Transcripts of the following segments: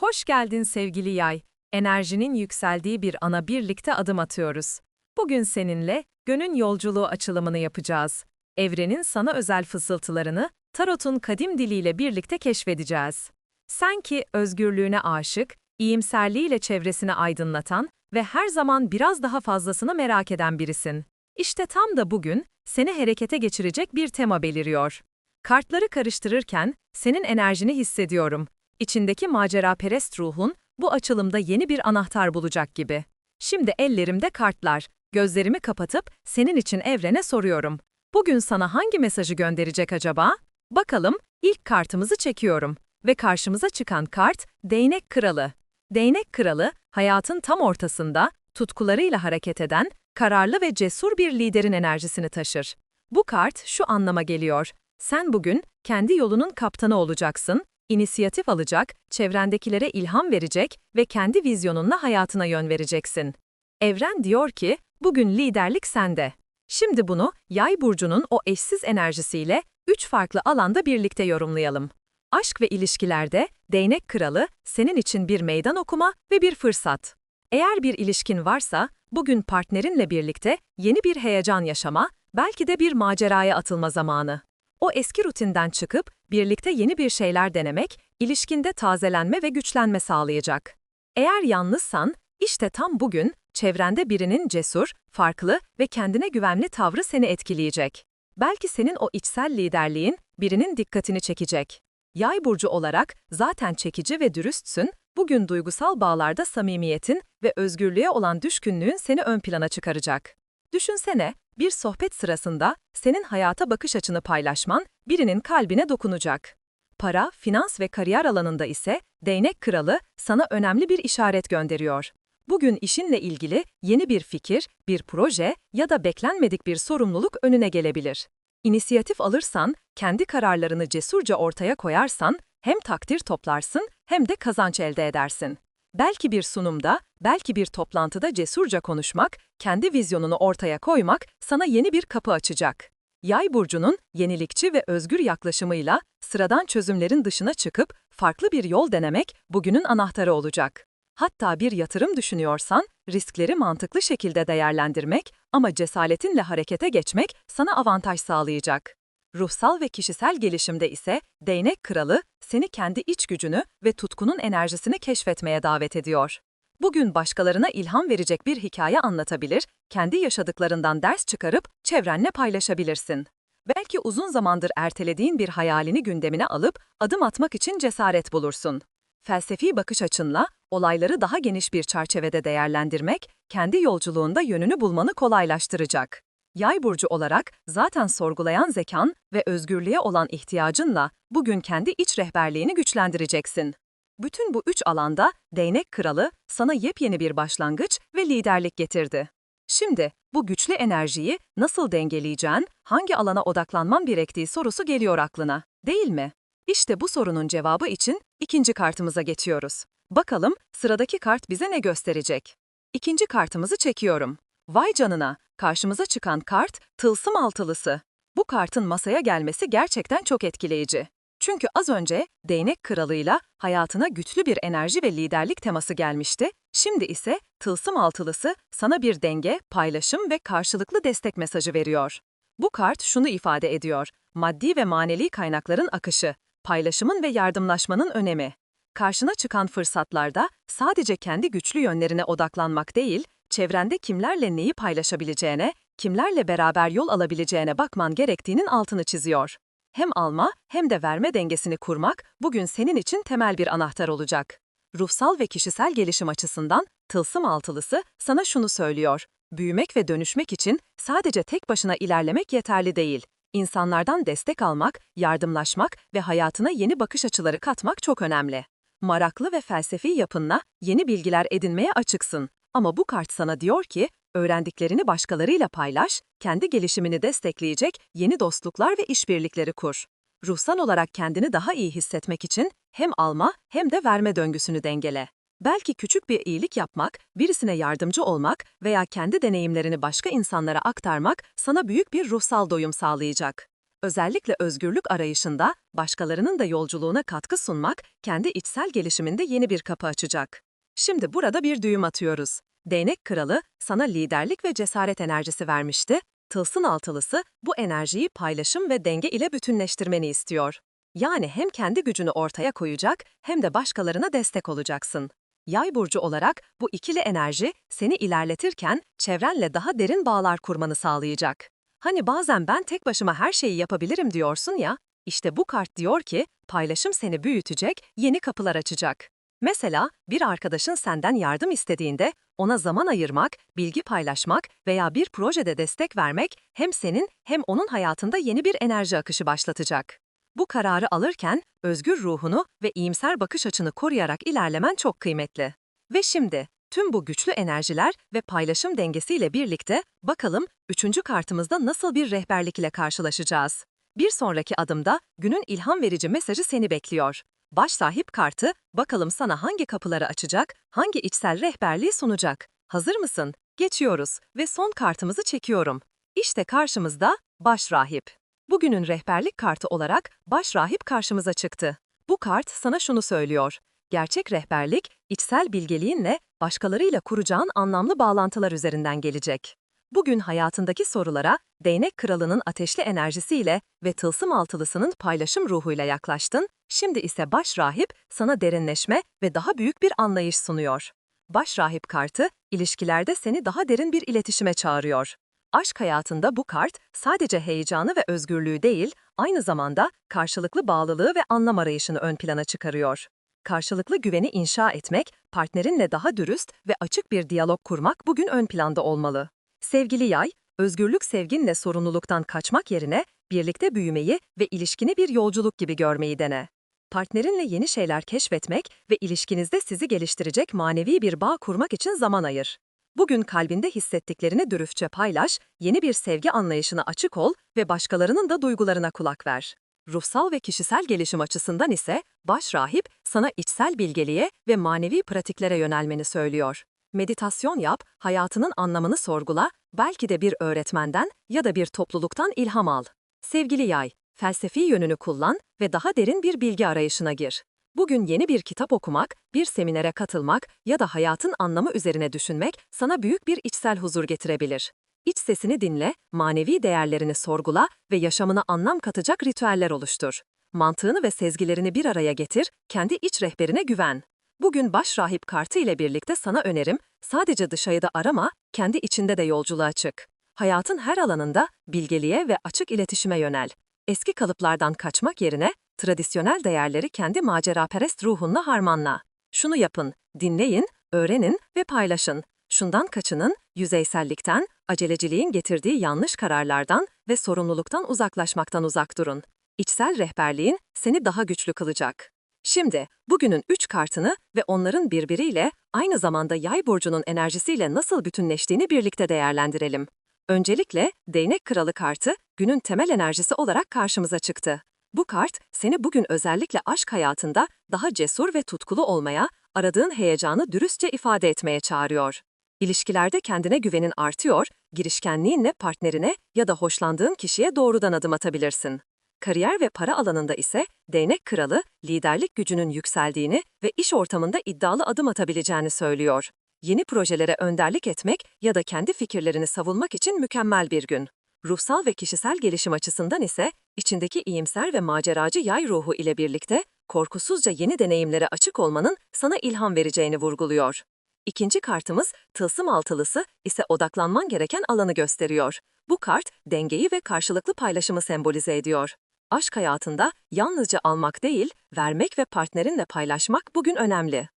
Hoş geldin sevgili yay. Enerjinin yükseldiği bir ana birlikte adım atıyoruz. Bugün seninle gönün yolculuğu açılımını yapacağız. Evrenin sana özel fısıltılarını tarotun kadim diliyle birlikte keşfedeceğiz. Sen ki özgürlüğüne aşık, iyimserliğiyle çevresini aydınlatan ve her zaman biraz daha fazlasını merak eden birisin. İşte tam da bugün seni harekete geçirecek bir tema beliriyor. Kartları karıştırırken senin enerjini hissediyorum. İçindeki maceraperest ruhun bu açılımda yeni bir anahtar bulacak gibi. Şimdi ellerimde kartlar. Gözlerimi kapatıp senin için evrene soruyorum. Bugün sana hangi mesajı gönderecek acaba? Bakalım, ilk kartımızı çekiyorum. Ve karşımıza çıkan kart, Değnek Kralı. Değnek Kralı, hayatın tam ortasında, tutkularıyla hareket eden, kararlı ve cesur bir liderin enerjisini taşır. Bu kart şu anlama geliyor. Sen bugün kendi yolunun kaptanı olacaksın, inisiyatif alacak, çevrendekilere ilham verecek ve kendi vizyonunla hayatına yön vereceksin. Evren diyor ki, bugün liderlik sende. Şimdi bunu Yay burcunun o eşsiz enerjisiyle üç farklı alanda birlikte yorumlayalım. Aşk ve ilişkilerde Değnek Kralı senin için bir meydan okuma ve bir fırsat. Eğer bir ilişkin varsa, bugün partnerinle birlikte yeni bir heyecan yaşama, belki de bir maceraya atılma zamanı. O eski rutinden çıkıp birlikte yeni bir şeyler denemek, ilişkinde tazelenme ve güçlenme sağlayacak. Eğer yalnızsan, işte tam bugün çevrende birinin cesur, farklı ve kendine güvenli tavrı seni etkileyecek. Belki senin o içsel liderliğin birinin dikkatini çekecek. Yay burcu olarak zaten çekici ve dürüstsün, bugün duygusal bağlarda samimiyetin ve özgürlüğe olan düşkünlüğün seni ön plana çıkaracak. Düşünsene, bir sohbet sırasında senin hayata bakış açını paylaşman birinin kalbine dokunacak. Para, finans ve kariyer alanında ise Değnek Kralı sana önemli bir işaret gönderiyor. Bugün işinle ilgili yeni bir fikir, bir proje ya da beklenmedik bir sorumluluk önüne gelebilir. İnisiyatif alırsan, kendi kararlarını cesurca ortaya koyarsan, hem takdir toplarsın hem de kazanç elde edersin. Belki bir sunumda, belki bir toplantıda cesurca konuşmak, kendi vizyonunu ortaya koymak sana yeni bir kapı açacak. Yay burcunun yenilikçi ve özgür yaklaşımıyla sıradan çözümlerin dışına çıkıp farklı bir yol denemek bugünün anahtarı olacak. Hatta bir yatırım düşünüyorsan, riskleri mantıklı şekilde değerlendirmek ama cesaretinle harekete geçmek sana avantaj sağlayacak. Ruhsal ve kişisel gelişimde ise Değnek Kralı seni kendi iç gücünü ve tutkunun enerjisini keşfetmeye davet ediyor. Bugün başkalarına ilham verecek bir hikaye anlatabilir, kendi yaşadıklarından ders çıkarıp çevrenle paylaşabilirsin. Belki uzun zamandır ertelediğin bir hayalini gündemine alıp adım atmak için cesaret bulursun. Felsefi bakış açınla olayları daha geniş bir çerçevede değerlendirmek, kendi yolculuğunda yönünü bulmanı kolaylaştıracak. Yay burcu olarak zaten sorgulayan zekan ve özgürlüğe olan ihtiyacınla bugün kendi iç rehberliğini güçlendireceksin. Bütün bu üç alanda Değnek Kralı sana yepyeni bir başlangıç ve liderlik getirdi. Şimdi bu güçlü enerjiyi nasıl dengeleyeceğin, hangi alana odaklanman gerektiği sorusu geliyor aklına, değil mi? İşte bu sorunun cevabı için ikinci kartımıza geçiyoruz. Bakalım sıradaki kart bize ne gösterecek? İkinci kartımızı çekiyorum. Vay canına, karşımıza çıkan kart tılsım altılısı. Bu kartın masaya gelmesi gerçekten çok etkileyici. Çünkü az önce değnek kralıyla hayatına güçlü bir enerji ve liderlik teması gelmişti, şimdi ise tılsım altılısı sana bir denge, paylaşım ve karşılıklı destek mesajı veriyor. Bu kart şunu ifade ediyor, maddi ve manevi kaynakların akışı, paylaşımın ve yardımlaşmanın önemi. Karşına çıkan fırsatlarda sadece kendi güçlü yönlerine odaklanmak değil, çevrende kimlerle neyi paylaşabileceğine, kimlerle beraber yol alabileceğine bakman gerektiğinin altını çiziyor. Hem alma hem de verme dengesini kurmak bugün senin için temel bir anahtar olacak. Ruhsal ve kişisel gelişim açısından tılsım altılısı sana şunu söylüyor. Büyümek ve dönüşmek için sadece tek başına ilerlemek yeterli değil. İnsanlardan destek almak, yardımlaşmak ve hayatına yeni bakış açıları katmak çok önemli. Maraklı ve felsefi yapınla yeni bilgiler edinmeye açıksın. Ama bu kart sana diyor ki, öğrendiklerini başkalarıyla paylaş, kendi gelişimini destekleyecek yeni dostluklar ve işbirlikleri kur. Ruhsal olarak kendini daha iyi hissetmek için hem alma hem de verme döngüsünü dengele. Belki küçük bir iyilik yapmak, birisine yardımcı olmak veya kendi deneyimlerini başka insanlara aktarmak sana büyük bir ruhsal doyum sağlayacak. Özellikle özgürlük arayışında başkalarının da yolculuğuna katkı sunmak kendi içsel gelişiminde yeni bir kapı açacak. Şimdi burada bir düğüm atıyoruz. Değnek kralı sana liderlik ve cesaret enerjisi vermişti. Tılsım altılısı bu enerjiyi paylaşım ve denge ile bütünleştirmeni istiyor. Yani hem kendi gücünü ortaya koyacak hem de başkalarına destek olacaksın. Yay burcu olarak bu ikili enerji seni ilerletirken çevrenle daha derin bağlar kurmanı sağlayacak. Hani bazen ben tek başıma her şeyi yapabilirim diyorsun ya, işte bu kart diyor ki paylaşım seni büyütecek, yeni kapılar açacak. Mesela bir arkadaşın senden yardım istediğinde ona zaman ayırmak, bilgi paylaşmak veya bir projede destek vermek hem senin hem onun hayatında yeni bir enerji akışı başlatacak. Bu kararı alırken özgür ruhunu ve iyimser bakış açını koruyarak ilerlemen çok kıymetli. Ve şimdi tüm bu güçlü enerjiler ve paylaşım dengesiyle birlikte bakalım üçüncü kartımızda nasıl bir rehberlik ile karşılaşacağız. Bir sonraki adımda günün ilham verici mesajı seni bekliyor. Baş sahip kartı bakalım sana hangi kapıları açacak, hangi içsel rehberliği sunacak. Hazır mısın? Geçiyoruz ve son kartımızı çekiyorum. İşte karşımızda baş rahip. Bugünün rehberlik kartı olarak baş rahip karşımıza çıktı. Bu kart sana şunu söylüyor. Gerçek rehberlik, içsel bilgeliğinle başkalarıyla kuracağın anlamlı bağlantılar üzerinden gelecek. Bugün hayatındaki sorulara değnek kralının ateşli enerjisiyle ve tılsım altılısının paylaşım ruhuyla yaklaştın, şimdi ise baş rahip sana derinleşme ve daha büyük bir anlayış sunuyor. Baş rahip kartı, ilişkilerde seni daha derin bir iletişime çağırıyor. Aşk hayatında bu kart sadece heyecanı ve özgürlüğü değil, aynı zamanda karşılıklı bağlılığı ve anlam arayışını ön plana çıkarıyor. Karşılıklı güveni inşa etmek, partnerinle daha dürüst ve açık bir diyalog kurmak bugün ön planda olmalı. Sevgili yay, özgürlük sevginle sorumluluktan kaçmak yerine birlikte büyümeyi ve ilişkini bir yolculuk gibi görmeyi dene. Partnerinle yeni şeyler keşfetmek ve ilişkinizde sizi geliştirecek manevi bir bağ kurmak için zaman ayır. Bugün kalbinde hissettiklerini dürüstçe paylaş, yeni bir sevgi anlayışına açık ol ve başkalarının da duygularına kulak ver. Ruhsal ve kişisel gelişim açısından ise baş rahip sana içsel bilgeliğe ve manevi pratiklere yönelmeni söylüyor. Meditasyon yap, hayatının anlamını sorgula, belki de bir öğretmenden ya da bir topluluktan ilham al. Sevgili yay, felsefi yönünü kullan ve daha derin bir bilgi arayışına gir. Bugün yeni bir kitap okumak, bir seminere katılmak ya da hayatın anlamı üzerine düşünmek sana büyük bir içsel huzur getirebilir. İç sesini dinle, manevi değerlerini sorgula ve yaşamına anlam katacak ritüeller oluştur. Mantığını ve sezgilerini bir araya getir, kendi iç rehberine güven. Bugün baş rahip kartı ile birlikte sana önerim, sadece dışarıda arama, kendi içinde de yolculuğa çık. Hayatın her alanında bilgeliğe ve açık iletişime yönel. Eski kalıplardan kaçmak yerine tradisyonel değerleri kendi maceraperest ruhunla harmanla. Şunu yapın, dinleyin, öğrenin ve paylaşın. Şundan kaçının, yüzeysellikten, aceleciliğin getirdiği yanlış kararlardan ve sorumluluktan uzaklaşmaktan uzak durun. İçsel rehberliğin seni daha güçlü kılacak. Şimdi, bugünün üç kartını ve onların birbiriyle aynı zamanda yay burcunun enerjisiyle nasıl bütünleştiğini birlikte değerlendirelim. Öncelikle, değnek kralı kartı günün temel enerjisi olarak karşımıza çıktı. Bu kart, seni bugün özellikle aşk hayatında daha cesur ve tutkulu olmaya, aradığın heyecanı dürüstçe ifade etmeye çağırıyor. İlişkilerde kendine güvenin artıyor, girişkenliğinle partnerine ya da hoşlandığın kişiye doğrudan adım atabilirsin. Kariyer ve para alanında ise değnek kralı, liderlik gücünün yükseldiğini ve iş ortamında iddialı adım atabileceğini söylüyor. Yeni projelere önderlik etmek ya da kendi fikirlerini savunmak için mükemmel bir gün. Ruhsal ve kişisel gelişim açısından ise içindeki iyimser ve maceracı yay ruhu ile birlikte korkusuzca yeni deneyimlere açık olmanın sana ilham vereceğini vurguluyor. İkinci kartımız tılsım altılısı ise odaklanman gereken alanı gösteriyor. Bu kart dengeyi ve karşılıklı paylaşımı sembolize ediyor. Aşk hayatında yalnızca almak değil, vermek ve partnerinle paylaşmak bugün önemli.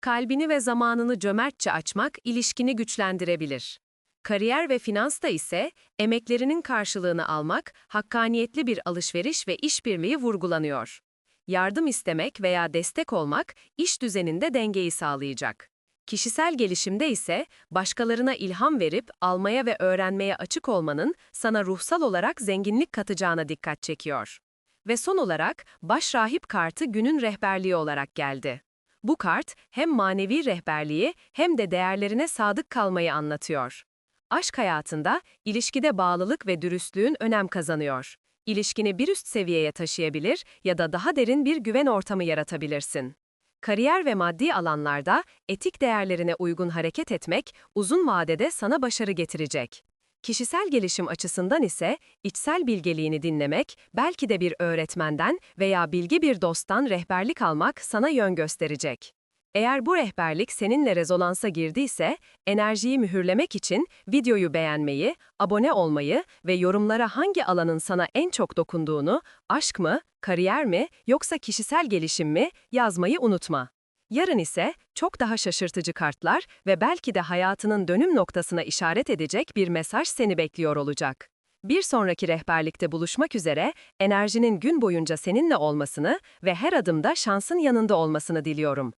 Kalbini ve zamanını cömertçe açmak ilişkini güçlendirebilir. Kariyer ve finansta ise emeklerinin karşılığını almak, hakkaniyetli bir alışveriş ve işbirliği vurgulanıyor. Yardım istemek veya destek olmak iş düzeninde dengeyi sağlayacak. Kişisel gelişimde ise başkalarına ilham verip almaya ve öğrenmeye açık olmanın sana ruhsal olarak zenginlik katacağına dikkat çekiyor. Ve son olarak baş rahip kartı günün rehberliği olarak geldi. Bu kart hem manevi rehberliği hem de değerlerine sadık kalmayı anlatıyor. Aşk hayatında ilişkide bağlılık ve dürüstlüğün önem kazanıyor. ilişkini bir üst seviyeye taşıyabilir ya da daha derin bir güven ortamı yaratabilirsin. Kariyer ve maddi alanlarda etik değerlerine uygun hareket etmek uzun vadede sana başarı getirecek. Kişisel gelişim açısından ise içsel bilgeliğini dinlemek, belki de bir öğretmenden veya bilgi bir dosttan rehberlik almak sana yön gösterecek. Eğer bu rehberlik seninle rezonansa girdiyse, enerjiyi mühürlemek için videoyu beğenmeyi, abone olmayı ve yorumlara hangi alanın sana en çok dokunduğunu, aşk mı, kariyer mi yoksa kişisel gelişim mi yazmayı unutma. Yarın ise çok daha şaşırtıcı kartlar ve belki de hayatının dönüm noktasına işaret edecek bir mesaj seni bekliyor olacak. Bir sonraki rehberlikte buluşmak üzere enerjinin gün boyunca seninle olmasını ve her adımda şansın yanında olmasını diliyorum.